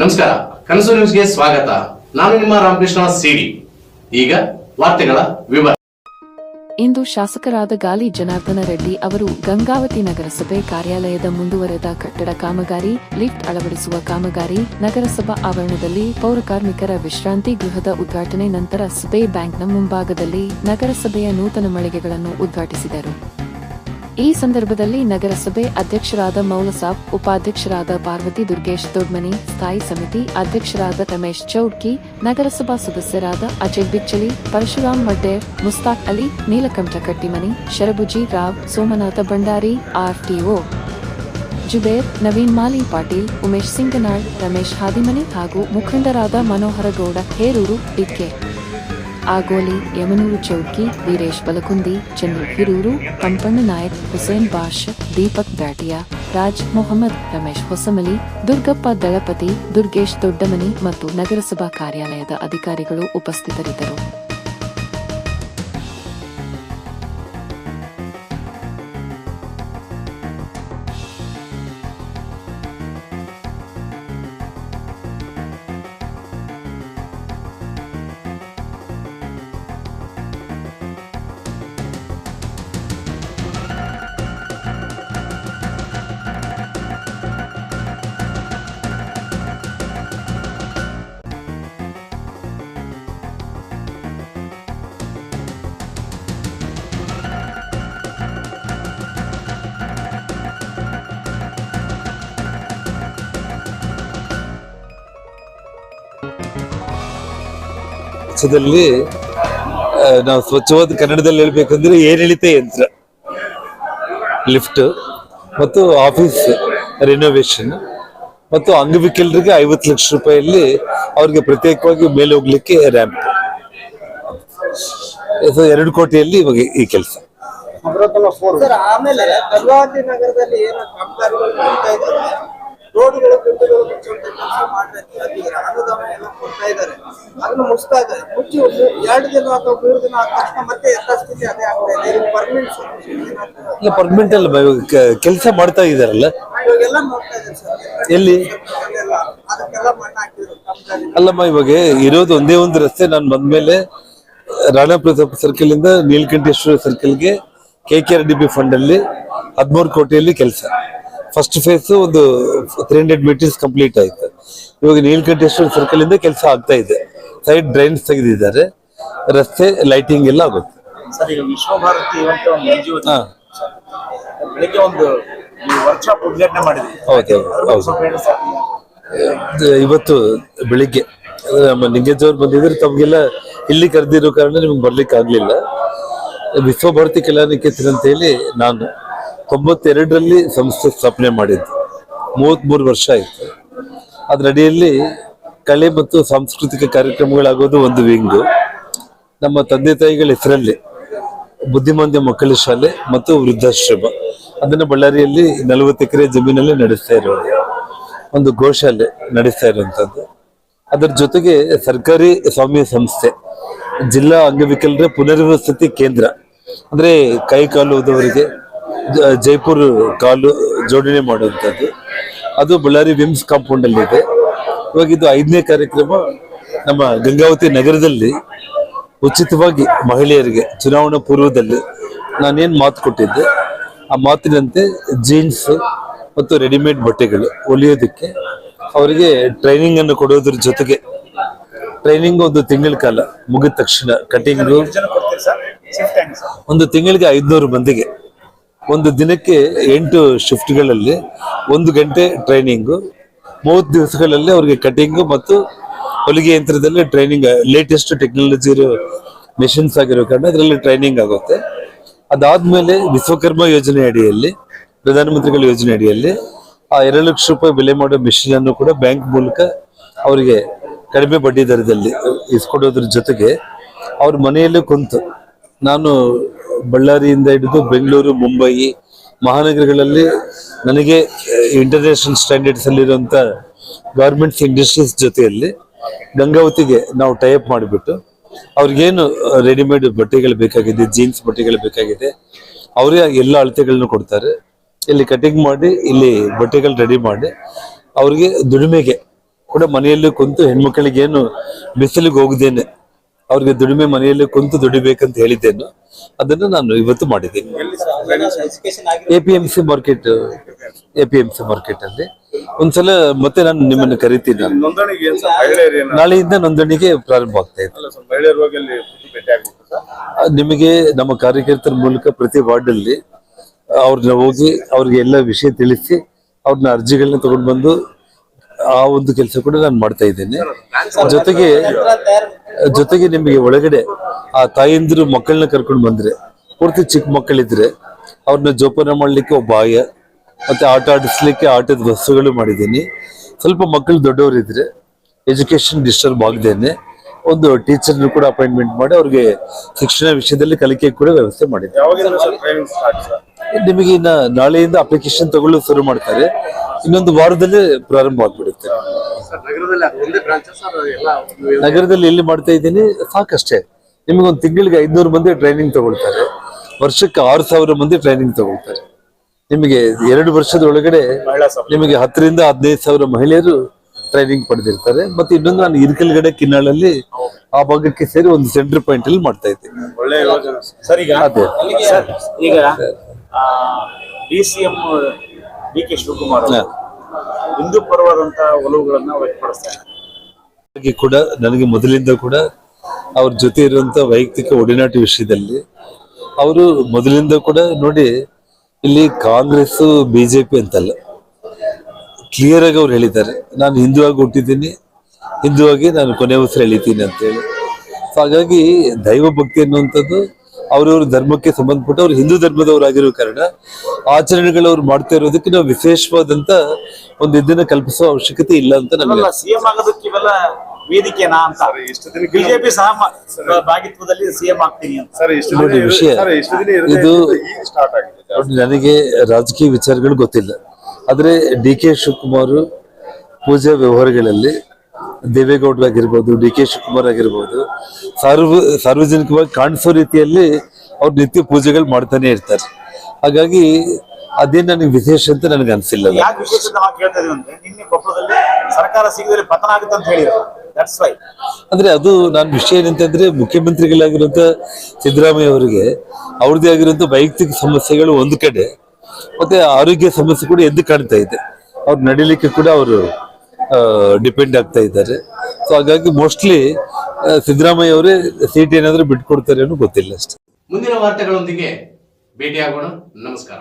ನಮಸ್ಕಾರ, ಕನಸು ನ್ಯೂಸ್ಗೆ ಸ್ವಾಗತ. ನಾನು ನಿಮ್ಮ ರಾಮಕೃಷ್ಣ ಸಿಡಿ. ಈಗ ವಾರ್ತೆಗಳ ವಿವರ. ಇಂದು ಶಾಸಕರಾದ ಗಾಲಿ ಜನಾರ್ದನ ರೆಡ್ಡಿ ಅವರು ಗಂಗಾವತಿ ನಗರಸಭೆ ಕಾರ್ಯಾಲಯದ ಮುಂದುವರೆದ ಕಟ್ಟಡ ಕಾಮಗಾರಿ, ಲಿಫ್ಟ್ ಅಳವಡಿಸುವ ಕಾಮಗಾರಿ, ನಗರಸಭಾ ಆವರಣದಲ್ಲಿ ಪೌರ ಕಾರ್ಮಿಕರ ವಿಶ್ರಾಂತಿ ಗೃಹದ ಉದ್ಘಾಟನೆ ನಂತರ ಸ್ಪೇ ಬ್ಯಾಂಕ್ನ ಮುಂಭಾಗದಲ್ಲಿ ನಗರಸಭೆಯ ನೂತನ ಮಳಿಗೆಗಳನ್ನು ಉದ್ಘಾಟಿಸಿದರು. ಈ ಸಂದರ್ಭದಲ್ಲಿ ನಗರಸಭೆ ಅಧ್ಯಕ್ಷರಾದ ಮೌಲಸಾಬ್ ಉಪಾಧ್ಯಕ್ಷರಾದ ಪಾರ್ವತಿ ದುರ್ಗೇಶ್ ದೊಡ್ಮನಿ, ಸ್ಥಾಯಿ ಸಮಿತಿ ಅಧ್ಯಕ್ಷರಾದ ರಮೇಶ್ ಚೌಡ್ಕಿ, ನಗರಸಭಾ ಸದಸ್ಯರಾದ ಅಜಯ್ ಬಿಚ್ಚಲಿ ಪರಶುರಾಮ್ ಮಡ್ಡೇರ್ ಮುಸ್ತಾಕ್ ಅಲಿ, ನೀಲಕಂಠ ಕಟ್ಟಿಮನಿ ಶರಬುಜಿ ರಾವ್, ಸೋಮನಾಥ ಭಂಡಾರಿ, ಆರ್ಟಿಒ. ಜುಬೇರ್, ನವೀನ್ ಮಾಲಿ ಪಾಟೀಲ್, ಉಮೇಶ್ ಸಿಂಗನಾಳ್, ರಮೇಶ್ ಹಾದಿಮನಿ ಹಾಗೂ ಮುಖಂಡರಾದ ಮನೋಹರ ಗೌಡ, ಹೇರೂರು ಡಿಕೆ ಆಗೋಲಿ, ಯಮನೂರು ಚೌಕಿ, ವೀರೇಶ್ ಬಲಕುಂದಿ ಚಂದ್ರು ಹಿರೂರು, ಪಂಪಣ್ಣ ನಾಯಕ್, ಹುಸೇನ್ ಬಾಷ್, ದೀಪಕ್ ಬ್ಯಾಟಿಯಾ, ರಾಜ್ ಮೊಹಮ್ಮದ್, ರಮೇಶ್ ಹೊಸಮಲಿ, ದುರ್ಗಪ್ಪ ದಳಪತಿ, ದುರ್ಗೇಶ್ ದೊಡ್ಡಮನಿ ಮತ್ತು ನಗರಸಭಾ ಕಾರ್ಯಾಲಯದ ಅಧಿಕಾರಿಗಳು ಉಪಸ್ಥಿತರಿದ್ದರು. ಆ, ನಾವು ಸ್ವಚ್ಛವಾದ ಕನ್ನಡದಲ್ಲಿ ಹೇಳ್ಬೇಕಂದ್ರೆ ಏರಿಳಿತ ಯಂತ್ರ. ಲಿಫ್ಟ್ ಮತ್ತು ಆಫೀಸ್ ರಿನೋವೇಷನ್ ಮತ್ತು ಅಂಗವಿಕಲರಿಗೆ ಐವತ್ತು ಲಕ್ಷ ರೂಪಾಯಿಯಲ್ಲಿ ಅವರಿಗೆ ಪ್ರತ್ಯೇಕವಾಗಿ ಮೇಲೆ ಹೋಗ್ಲಿಕ್ಕೆ ರ್ಯಾಂಪ್ ಎರಡು ಕೋಟಿಯಲ್ಲಿ ಇವಾಗ ಈ ಕೆಲಸ. ಆಮೇಲೆ ನಗರದಲ್ಲಿ ರೋಡ್ಗಳು ಗುಡ್ಡಗಳು ಮುಚ್ಚುವಂತ ಕೆಲಸ ಮಾಡ್ಬೇಕು ಅದಕ್ಕೆ ಅನುದಾನ ಎಲ್ಲ ಕೊಡ್ತಾ ಇದ್ದಾರೆ. ಅದನ್ನ ಮುಚ್ತಾ ಇದ್ದಾರೆ. ಮುಚ್ಚಿ ಎರಡು ದಿನ ಅಥವಾ ಮೂರು ದಿನ ಆದ ತಕ್ಷಣ ಮತ್ತೆ ಸ್ಥಿತಿ ಅದೇ ಆಗ್ತಾ ಇದೆ. ಇದು ಪರ್ಮನೆಂಟ್ ಇಲ್ಲ ಪರ್ಮನೆಂಟ್ ಅಲ್ಲ ಕೆಲಸ ಮಾಡ್ತಾ ಇದಾರಲ್ಲ ಇವಾಗೆಲ್ಲ ನೋಡ್ತಾ ಇದ್ದಾರೆ ಸರ್ ಎಲ್ಲಿ? ಅದಕ್ಕೆಲ್ಲ ಮಣ್ಣು ಹಾಕಿದ್ರು ಅಲ್ಲಮ್ಮ ಇವಾಗ ಇರೋದು ಒಂದೇ ಒಂದು ರಸ್ತೆ. ನಾನು ಬಂದ್ಮೇಲೆ ರಾಣಾ ಪ್ರತಾಪ್ ಸರ್ಕಲ್ ಇಂದ Neelkanteshwara ಸರ್ಕಲ್ಗೆ K K R D B fund ಅಲ್ಲಿ ಹದಿಮೂರು ಕೋಟಿಯಲ್ಲಿ ಕೆಲಸ. ಫಸ್ಟ್ ಫೇಸ್ ಒಂದು ತ್ರೀ ಹಂಡ್ರೆಡ್ ಮೀಟರ್ಸ್ ಕಂಪ್ಲೀಟ್ ಆಯ್ತು. ಇವಾಗ ನೀಲ್ಕಂಠೇಶ್ವರ ಸರ್ಕಲ್ ಇಂದ ಕೆಲಸ ಆಗ್ತಾ ಇದೆ. ಸೈಡ್ ಡ್ರೈನ್ಸ್ ತೆಗೆದಿದ್ದಾರೆ. ರಸ್ತೆ ಲೈಟಿಂಗ್ ಎಲ್ಲ ಆಗುತ್ತೆ. ವಿಶ್ವಭಾರತಿ ಬೆಳಿಗ್ಗೆ ಒಂದು ವರ್ಕ್ಶಾಪ್ ಉದ್ಘಾಟನೆ ಮಾಡಿದ್ವಿ ಇವತ್ತು ಬೆಳಿಗ್ಗೆ ನಮ್ಮ ನಿಂಗೇಜವ್ರು ಬಂದಿದ್ರೆ ತಮಗೆಲ್ಲ ಇಲ್ಲಿ ಕರೆದಿರೋ ಕಾರಣ ನಿಮ್ಗೆ ಬರ್ಲಿಕ್ಕೆ ಆಗ್ಲಿಲ್ಲ ವಿಶ್ವಭಾರತಿ ಕಲಾನಿಕೇತನ ಅಂತ ಹೇಳಿ ನಾನು ತೊಂಬತ್ತೆರಡರಲ್ಲಿ ಸಂಸ್ಥೆ ಸ್ಥಾಪನೆ ಮಾಡಿದ್ದು. ಮೂವತ್ತ್ಮೂರು ವರ್ಷ ಆಯ್ತು. ಅದ್ರ ಅಡಿಯಲ್ಲಿ ಕಲೆ ಮತ್ತು ಸಾಂಸ್ಕೃತಿಕ ಕಾರ್ಯಕ್ರಮಗಳಾಗೋದು ಒಂದು ವಿಂಗು. ನಮ್ಮ ತಂದೆ ತಾಯಿಗಳ ಹೆಸರಲ್ಲಿ ಬುದ್ಧಿಮಾಂದ್ಯ ಮಕ್ಕಳ ಶಾಲೆ ಮತ್ತು ವೃದ್ಧಾಶ್ರಮ. ಅದನ್ನು ಬಳ್ಳಾರಿಯಲ್ಲಿ ನಲವತ್ತು ಎಕರೆ ಜಮೀನಲ್ಲಿ ನಡೆಸ್ತಾ ಇರೋದು ಒಂದು ಗೋಶಾಲೆ ನಡೆಸ್ತಾ ಇರುವಂಥದ್ದು. ಅದರ ಜೊತೆಗೆ ಸರ್ಕಾರಿ ಸ್ವಾಮ್ಯ ಸಂಸ್ಥೆ, ಜಿಲ್ಲಾ ಅಂಗವಿಕಲರ ಪುನರ್ವಸತಿ ಕೇಂದ್ರ. ಅಂದ್ರೆ ಕೈ ಕಾಲು ಹೋದವರಿಗೆ ಜ- ಜೈಪುರ್ ಕಾಲು ಜೋಡಣೆ ಮಾಡುವಂಥದ್ದು. ಅದು ಬಳ್ಳಾರಿ ವಿಮ್ಸ್ ಕಾಂಪೌಂಡ್ ಅಲ್ಲಿ ಇದೆ ಇವಾಗ ಇದು ಐದನೇ ಕಾರ್ಯಕ್ರಮ ನಮ್ಮ ಗಂಗಾವತಿ ನಗರದಲ್ಲಿ ಉಚಿತವಾಗಿ ಮಹಿಳೆಯರಿಗೆ ಚುನಾವಣಾ ಪೂರ್ವದಲ್ಲಿ ನಾನೇನು ಮಾತು ಕೊಟ್ಟಿದ್ದೆ ಆ ಮಾತಿನಂತೆ ಜೀನ್ಸ್ ಮತ್ತು ರೆಡಿಮೇಡ್ ಬಟ್ಟೆಗಳು ಹೊಲಿಯೋದಕ್ಕೆ ಅವರಿಗೆ ಟ್ರೈನಿಂಗ್ ಅನ್ನು ಕೊಡೋದ್ರ ಜೊತೆಗೆ ಟ್ರೈನಿಂಗ್ ಒಂದು ತಿಂಗಳ ಕಾಲ ಮುಗಿದ ತಕ್ಷಣ ಕಟಿಂಗ್ ಒಂದು ತಿಂಗಳಿಗೆ ಐದ್ನೂರು ಮಂದಿಗೆ. ಒಂದು ದಿನಕ್ಕೆ ಎಂಟು ಶಿಫ್ಟ್ಗಳಲ್ಲಿ ಒಂದು ಗಂಟೆ ಟ್ರೈನಿಂಗು ಮೂವತ್ತು ದಿವಸಗಳಲ್ಲಿ ಅವರಿಗೆ ಕಟಿಂಗು ಮತ್ತು ಹೊಲಿಗೆ ಯಂತ್ರದಲ್ಲಿ ಟ್ರೈನಿಂಗ್ ಲೇಟೆಸ್ಟ್ ಟೆಕ್ನಾಲಜಿ ಇರೋ ಮೆಷಿನ್ಸ್ ಆಗಿರೋ ಕಾರಣ ಅದರಲ್ಲಿ ಟ್ರೈನಿಂಗ್ ಆಗುತ್ತೆ. ಅದಾದ್ಮೇಲೆ ವಿಶ್ವಕರ್ಮ ಯೋಜನೆ ಅಡಿಯಲ್ಲಿ, ಪ್ರಧಾನಮಂತ್ರಿಗಳ ಯೋಜನೆ ಅಡಿಯಲ್ಲಿ ಆ ಎರಡು ಲಕ್ಷ ರೂಪಾಯಿ ಬೆಲೆ ಮಾಡೋ ಮೆಷಿನ್ ಅನ್ನು ಕೂಡ ಬ್ಯಾಂಕ್ ಮೂಲಕ ಅವರಿಗೆ ಕಡಿಮೆ ಬಡ್ಡಿ ದರದಲ್ಲಿ ಇಸ್ಕೊಡೋದ್ರ ಜೊತೆಗೆ ಅವ್ರ ಮನೆಯಲ್ಲೇ ಕುಂತು ನಾನು ಬಳ್ಳಾರಿಯಿಂದ ಹಿಡಿದು ಬೆಂಗಳೂರು, ಮುಂಬೈ ಮಹಾನಗರಗಳಲ್ಲಿ ನನಗೆ ಇಂಟರ್ನ್ಯಾಷನಲ್ ಸ್ಟ್ಯಾಂಡರ್ಡ್ಸ್ ಅಲ್ಲಿರುವಂತ ಗಾರ್ಮೆಂಟ್ಸ್ ಇಂಡಸ್ಟ್ರೀಸ್ ಜೊತೆಯಲ್ಲಿ ಗಂಗಾವತಿಗೆ ನಾವು ಟೈಪ್ ಮಾಡಿಬಿಟ್ಟು ಅವ್ರಿಗೇನು ರೆಡಿಮೇಡ್ ಬಟ್ಟೆಗಳು ಬೇಕಾಗಿದೆ ಜೀನ್ಸ್ ಬಟ್ಟೆಗಳು ಬೇಕಾಗಿದೆ, ಅವರೇ ಎಲ್ಲ ಅಳತೆಗಳನ್ನು ಕೊಡ್ತಾರೆ. ಇಲ್ಲಿ ಕಟಿಂಗ್ ಮಾಡಿ, ಇಲ್ಲಿ ಬಟ್ಟೆಗಳು ರೆಡಿ ಮಾಡಿ ಅವ್ರಿಗೆ ದುಡಿಮೆಗೆ ಕೂಡ ಮನೆಯಲ್ಲಿ ಕುಂತು ಹೆಣ್ಮಕ್ಳಿಗೆ ಏನು ಬಿಸಿಲಿಗೆ ಹೋಗದೇನೆ ಅವ್ರಿಗೆ ದುಡಿಮೆ ಮನೆಯಲ್ಲಿ ಕುಂತು ದುಡಿಬೇಕಂತ ಹೇಳಿದ್ದೇನು. ಅದನ್ನು ನಾನು ಇವತ್ತು ಮಾಡಿದ್ದೀನಿ. A P M C market A P M C market ಅಲ್ಲಿ. ಒಂದ್ಸಲ ಮತ್ತೆ ನಾನು ನಿಮ್ಮನ್ನು ಕರಿತೀನಿ. ನಾಳೆಯಿಂದ ನೋಂದಣಿಗೆ ಪ್ರಾರಂಭ ಆಗ್ತಾ ಸರ್ ನಿಮಗೆ ನಮ್ಮ ಕಾರ್ಯಕರ್ತರ ಮೂಲಕ ಪ್ರತಿ ವಾರ್ಡ್ ಅಲ್ಲಿ ಅವ್ರನ್ನ ಹೋಗಿ ಅವ್ರಿಗೆ ಎಲ್ಲ ವಿಷಯ ತಿಳಿಸಿ ಅವ್ರನ್ನ ಅರ್ಜಿಗಳನ್ನ ತಗೊಂಡು ಬಂದು ಆ ಒಂದು ಕೆಲಸ ಕೂಡ ನಾನು ಮಾಡ್ತಾ ಇದ್ದೇನೆ. ಜೊತೆಗೆ ಜೊತೆಗೆ ನಿಮಗೆ ಒಳಗಡೆ ಆ ತಾಯಂದಿರು ಮಕ್ಕಳನ್ನ ಕರ್ಕೊಂಡು ಬಂದ್ರೆ ಪೂರ್ತಿ ಚಿಕ್ಕ ಮಕ್ಕಳಿದ್ರೆ ಅವ್ರನ್ನ ಜೋಪಾನ ಮಾಡ್ಲಿಕ್ಕೆ ಒಬ್ಬ ಆಯ ಮತ್ತೆ ಆಟ ಆಡಿಸ್ಲಿಕ್ಕೆ ಆಟದ ವಸ್ತುಗಳು ಮಾಡಿದ್ದೀನಿ. ಸ್ವಲ್ಪ ಮಕ್ಕಳು ದೊಡ್ಡವರಿದ್ರೆ ಎಜುಕೇಶನ್ ಡಿಸ್ಟರ್ಬ್ ಆಗದೇನೆ ಒಂದು ಟೀಚರ್ ಕೂಡ ಅಪಾಯಿಂಟ್ಮೆಂಟ್ ಮಾಡಿ ಅವ್ರಿಗೆ ಶಿಕ್ಷಣ ವಿಷಯದಲ್ಲಿ ಕಲಿಕೆ ಕೂಡ ವ್ಯವಸ್ಥೆ ಮಾಡಿದ್ದೆ ನಿಮಗೆ ಇನ್ನ ನಾಳೆಯಿಂದ ಅಪ್ಲಿಕೇಶನ್ ತಗೊಳ್ಳಲು ಶುರು ಮಾಡ್ತಾರೆ. ಇನ್ನೊಂದು ವಾರದಲ್ಲೇ ಪ್ರಾರಂಭ ಆಗ್ಬಿಡುತ್ತೆ. ನಗರದಲ್ಲಿ ಎಲ್ಲ ಮಾಡ್ತಾ ಇದ್ದೀನಿ? ಸಾಕಷ್ಟೇ. ನಿಮಗೆ ಒಂದು ತಿಂಗಳಿಗೆ ಐದ್ನೂರು ಮಂದಿ ಟ್ರೈನಿಂಗ್ ತಗೊಳ್ತಾರೆ. ವರ್ಷಕ್ಕೆ ಆರು ಸಾವಿರ ಮಂದಿ ಟ್ರೈನಿಂಗ್ ತಗೊಳ್ತಾರೆ. ನಿಮಗೆ ಎರಡು ವರ್ಷದ ಒಳಗಡೆ ನಿಮಗೆ ಹತ್ತರಿಂದ ಹದಿನೈದು ಸಾವಿರ ಮಹಿಳೆಯರು ಟ್ರೈನಿಂಗ್ ಪಡೆದಿರ್ತಾರೆ. ಮತ್ತೆ ಇನ್ನೊಂದು ನಾನು ಇರ್ಕಲ್ಗಡೆ ಕಿನ್ನಾಳಲ್ಲಿ ಆ ಭಾಗಕ್ಕೆ ಸೇರಿ ಒಂದು ಸೆಂಟರ್ ಪಾಯಿಂಟ್ ಅಲ್ಲಿ ಮಾಡ್ತಾ ಇದ್ದೀನಿ. ಒಳ್ಳೆ ಯೋಜನೆ. ಸರ್ ಈಗ ಅದೇ. ಈಗ D C M D K Shivakumar Hindu ಪರವಾದಂತ ಒಲವುಗಳನ್ನ ವ್ಯಕ್ತಪಡಿಸ್ತಾರೆ ಹಾಗೆ ಕೂಡ ನನಗೆ ಮೊದಲಿಂದ ಕೂಡ ಅವ್ರ ಜೊತೆ ಇರುವಂತ ವೈಯಕ್ತಿಕ ಒಡನಾಟ ವಿಷಯದಲ್ಲಿ ಅವರು ಮೊದಲಿಂದ ಕೂಡ ನೋಡಿ ಇಲ್ಲಿ ಕಾಂಗ್ರೆಸ್ ಬಿಜೆಪಿ ಅಂತಲ್ಲ ಕ್ಲಿಯರ್ ಆಗಿ ಅವ್ರು ಹೇಳಿದ್ದಾರೆ. ನಾನು ಹಿಂದೂ ಆಗಿ ಹುಟ್ಟಿದ್ದೀನಿ ಹಿಂದೂ ಆಗಿ ನಾನು ಕೊನೆ ಉಸಿರು ಎಳಿತೀನಿ ಅಂತೇಳಿ. ಸೊ ಹಾಗಾಗಿ ದೈವ ಭಕ್ತಿ ಅನ್ನುವಂಥದ್ದು ಅವ್ರವ್ರ ಧರ್ಮಕ್ಕೆ ಸಂಬಂಧಪಟ್ಟ ಅವ್ರು ಹಿಂದೂ ಧರ್ಮದವರಾಗಿರೋ ಕಾರಣ ಆಚರಣೆಗಳು ಅವ್ರು ಮಾಡ್ತಾ ಇರೋದಕ್ಕೆ ನಾವು ವಿಶೇಷವಾದಂತ ಒಂದು ಇದನ್ನ ಕಲ್ಪಿಸುವ ಅವಶ್ಯಕತೆ ಇಲ್ಲ ಅಂತ ಅಲ್ಲ ಸಿಎಂ ಆಗೋದಕ್ಕೆ ಇವೆಲ್ಲ ವೇದಿಕೆನಾ ಅಂತ? ಬಿಜೆಪಿ ಸಹ ಭಾಗಿತ್ವದಲ್ಲಿ ಸಿಎಂ ಆಗ್ತೀನಿ ಅಂತ. ಸರ್ ಇಷ್ಟು ನೋಡಿ ದಿನ ವಿಷಯ ಸರ್ ಇಷ್ಟು ದಿನ ಇರದೇ ಇದು ನನಗೆ ರಾಜಕೀಯ ವಿಚಾರಗಳು ಗೊತ್ತಿಲ್ಲ. ಆದ್ರೆ ಡಿ ಕೆ ಶಿವಕುಮಾರ್ ಪೂಜಾ ವ್ಯವಹಾರಗಳಲ್ಲಿ ದೇವೇಗೌಡರು ಆಗಿರ್ಬೋದು ಡಿ ಕೆ ಶಿವಕುಮಾರ್ ಆಗಿರ್ಬೋದು ಸಾರ್ವ ಸಾರ್ವಜನಿಕವಾಗಿ ಕಾಣಿಸೋ ರೀತಿಯಲ್ಲಿ ಅವ್ರು ನಿತ್ಯ ಪೂಜೆಗಳು ಮಾಡ್ತಾನೆ ಇರ್ತಾರೆ. ಹಾಗಾಗಿ ಅದೇನು ನನಗೆ ವಿಶೇಷ ಅಂತ ನನಗೆ ಅನ್ಸಿಲ್ಲ ನಿನ್ನೆ ಸರ್ಕಾರ ಸಿಗದಲ್ಲಿ ಪತನ ಆಗುತ್ತೆ ಅಂತ ಹೇಳಿದ್ರು. ಅಂದ್ರೆ ಅದು ನಾನು ವಿಷಯ ಏನಂತಂದ್ರೆ ಮುಖ್ಯಮಂತ್ರಿಗಳಾಗಿರುವಂತ ಸಿದ್ದರಾಮಯ್ಯ ಅವರಿಗೆ ಅವ್ರದ್ದೇ ಆಗಿರುವಂತ ವೈಯಕ್ತಿಕ ಸಮಸ್ಯೆಗಳು ಒಂದು ಕಡೆ ಮತ್ತೆ ಆರೋಗ್ಯ ಸಮಸ್ಯೆ ಕೂಡ ಎದ್ದು ಕಾಣ್ತಾ ಇದೆ. ಅವ್ರು ನಡೀಲಿಕ್ಕೆ ಕೂಡ ಅವರು ಡಿಪೆಂಡ್ ಆಗ್ತಾ ಇದ್ದಾರೆ. ಸೊ ಹಾಗಾಗಿ ಮೋಸ್ಟ್ಲಿ ಸಿದ್ದರಾಮಯ್ಯ ಅವರೇ ಸೀಟ್ ಏನಾದ್ರೂ ಬಿಟ್ಕೊಡ್ತಾರೆ ಅನ್ನೋ ಗೊತ್ತಿಲ್ಲ ಅಷ್ಟೇ. ಮುಂದಿನ ವಾರ್ತೆಗಳೊಂದಿಗೆ ಭೇಟಿಯಾಗೋಣ. ನಮಸ್ಕಾರ.